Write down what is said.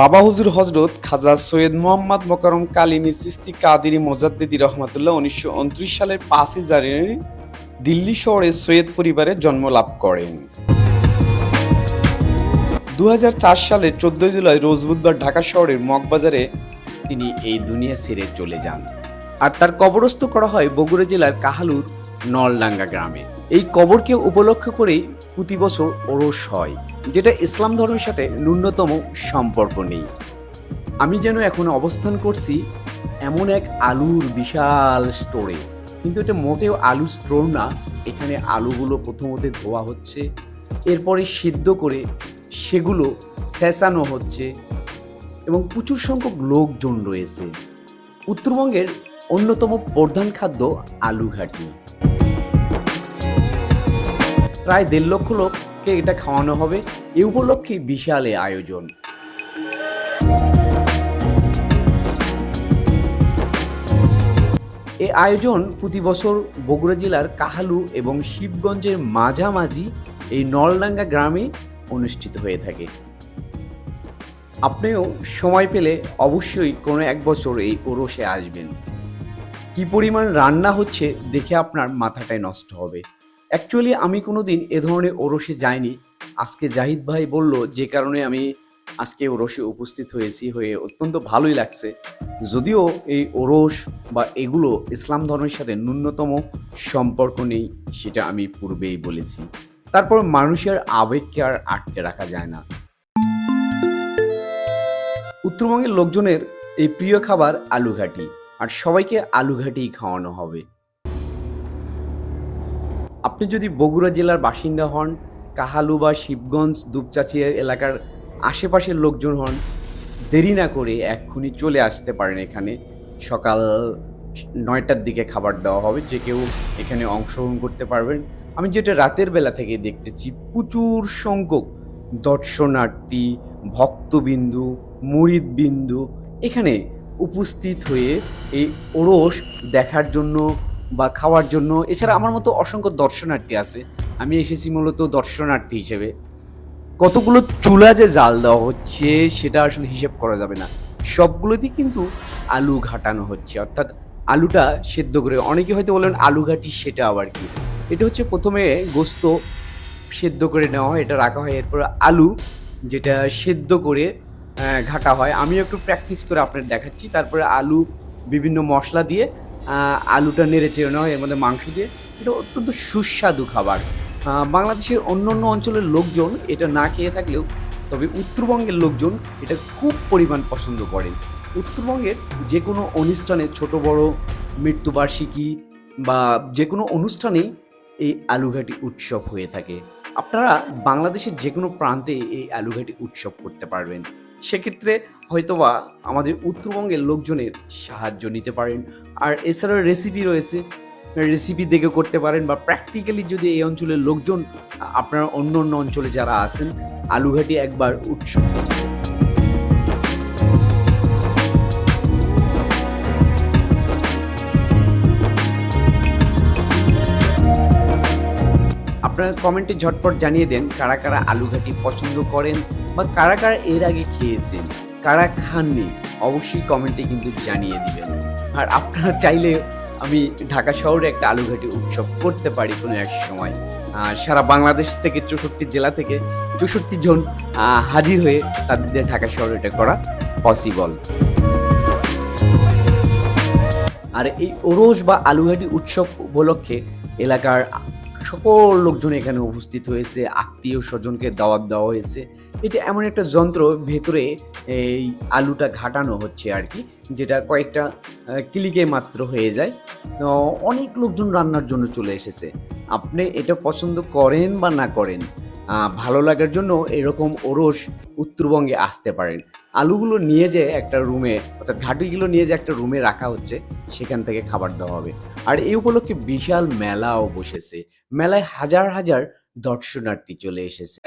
বাবা হুজুর হজরত খাজা সৈয়দ মোহাম্মদ মোকারম কালিমি সিস্তি কাদিরি মোজাদ্দিদি রহমাতুল্লাহ উনিশশো সালের পাঁচই জানুয়ারি দিল্লি শহরে সৈয়দ পরিবারে জন্ম লাভ করেন। দু সালের চোদ্দই জুলাই রোজ বুধবার ঢাকা শহরের মগবাজারে তিনি এই দুনিয়া ছেড়ে চলে যান। আর তার কবরস্থ করা হয় বগুড়া জেলার কাহালুর নলডাঙ্গা গ্রামে। এই কবরকে উপলক্ষ করেই প্রতি বছর ওরস হয়, যেটা ইসলাম ধর্মের সাথে ন্যূনতম সম্পর্ক নেই। আমি যেন এখন অবস্থান করছি এমন এক আলুর বিশাল স্টোরে কিন্তু এটা মোটেও আলু স্টোর না, এখানে আলুগুলো প্রথমত ধোয়া হচ্ছে, এরপরে সিদ্ধ করে সেগুলো চেঁচানো হচ্ছে এবং প্রচুর সংখ্যক লোকজন রয়েছে। উত্তরবঙ্গের অন্যতম প্রধান খাদ্য আলু ঘাটি প্রায় দেড় লক্ষ লোককে এটা খাওয়ানো হবে। এ উপলক্ষে বিশাল আয়োজন। এ আয়োজন প্রতি বছর বগুড়া জেলার কাহালু এবং শিবগঞ্জের মাঝামাঝি এই নলডাঙ্গা গ্রামে অনুষ্ঠিত হয়ে থাকে। আপনিও সময় পেলে অবশ্যই কোনো এক বছর এই ওরসে আসবেন। কি পরিমাণ রান্না হচ্ছে দেখে আপনার মাথাটাই নষ্ট হবে। অ্যাকচুয়ালি আমি কোনো দিন এ ধরনের ওরসে যাইনি। আজকে জাহিদ ভাই বলল, যে কারণে আমি আজকে ওরসে উপস্থিত হয়েছি, হয়ে অত্যন্ত ভালোই লাগছে। যদিও এই ওরস বা এগুলো ইসলাম ধর্মের সাথে ন্যূনতম সম্পর্ক নেই, সেটা আমি পূর্বেই বলেছি। তারপর মানুষের আবেগকে আর আটকে রাখা যায় না। উত্তরবঙ্গের লোকজনের এই প্রিয় খাবার আলু ঘাটি আর সবাইকে আলু ঘাটিই খাওয়ানো হবে। আপনি যদি বগুড়া জেলার বাসিন্দা হন কাহালু বা শিবগঞ্জ, দুপচাচি এলাকার আশেপাশের লোকজন হন, দেরি না করে এক্ষুনি চলে আসতে পারেন এখানে। সকাল নয়টার দিকে খাবার দেওয়া হবে, যে কেউ এখানে অংশগ্রহণ করতে পারবেন। আমি যেটা রাতের বেলা থেকে দেখতেছি, প্রচুর সংখ্যক দর্শনার্থী, ভক্তবিন্দু, মুরিদবিন্দু এখানে উপস্থিত হয়ে এই ওরস দেখার জন্য বা খাওয়ার জন্য। এছাড়া আমার মতো অসংখ্য দর্শনার্থী আছে। আমি এসেছি মূলত দর্শনার্থী হিসেবে। কতগুলো চুলা যে জাল দেওয়া হচ্ছে, সেটা আসলে হিসেব করা যাবে না। সবগুলোতেই কিন্তু আলু ঘাটানো হচ্ছে। অর্থাৎ আলুটা সেদ্ধ করে, অনেকে হয়তো বলেন আলু ঘাটি, সেটা আবার কি? এটা হচ্ছে প্রথমে গোস্ত সেদ্ধ করে নেওয়া হয়, এটা রাখা হয়। এরপর আলু যেটা সেদ্ধ করে ঘাটা হয়। আমিও একটু প্র্যাকটিস করে আপনার দেখাচ্ছি। তারপরে আলু, বিভিন্ন মশলা দিয়ে আলুটা নেড়ে চেড়ে নেওয়া এর মধ্যে মাংস দিয়ে। এটা অত্যন্ত সুস্বাদু খাবার। বাংলাদেশের অন্য অন্য অঞ্চলের লোকজন এটা না খেয়ে থাকলেও, তবে উত্তরবঙ্গের লোকজন এটা খুব পরিমাণ পছন্দ করেন। উত্তরবঙ্গের যে কোনো অনুষ্ঠানে ছোট, বড়, মৃত্যুবার্ষিকী বা যে কোনো অনুষ্ঠানেই এই আলুঘাটি উৎসব হয়ে থাকে। আপনারা বাংলাদেশের যে কোনো প্রান্তে এই আলুঘাটি উৎসব করতে পারবেন। সেক্ষেত্রে হয়তোবা আমাদের উত্তরবঙ্গের লোকজনের সাহায্য নিতে পারেন। আর এছাড়াও রেসিপি রয়েছে। রেসিপি দেখে করতে পারেন বা প্র্যাকটিক্যালি যদি এই অঞ্চলের লোকজন, আপনার অন্য অন্য অঞ্চলে যারা আছেন, আলুঘাটি একবার উৎসব আপনারা কমেন্টে ঝটপট জানিয়ে দেন কারা কারা আলু ঘাটি পছন্দ করেন বা কারা কারা এর আগে খেয়েছেন, কারা খাননি, অবশ্যই কমেন্টে কিন্তু জানিয়ে দিবেন। আর আপনারা চাইলে আমি ঢাকা শহরে একটা আলু ঘাটি উৎসব করতে পারি কোনো এক সময়। সারা বাংলাদেশ থেকে চৌষট্টি জেলা থেকে চৌষট্টি জন হাজির হয়ে তাদের ঢাকা শহরে এটা করা পসিবল আর এই ওরস বা আলুঘাটি উৎসব উপলক্ষে এলাকার সকল লোকজন এখানে উপস্থিত হয়েছে, আত্মীয় স্বজনকে দাওয়াত দেওয়া হয়েছে। এটা এমন একটা যন্ত্র, ভেতরে এই আলুটা ঘাটানো হচ্ছে আর কি, যেটা কয়েকটা ক্লিকে মাত্র হয়ে যায়। অনেক লোকজন রান্নার জন্য চলে এসেছে। আপনি এটা পছন্দ করেন বা না করেন ভালো লাগার জন্য এরকম ওরস উত্তরবঙ্গে আসতে পারেন। আলুগুলো নিয়ে যে একটা রুমে, অর্থাৎ ঘাটিগুলো নিয়ে যে একটা রুমে রাখা হচ্ছে, সেখান থেকে খাবার দেওয়া হবে। আর এই উপলক্ষে বিশাল মেলাও বসেছে। মেলায় হাজার হাজার দর্শনার্থী চলে এসেছে।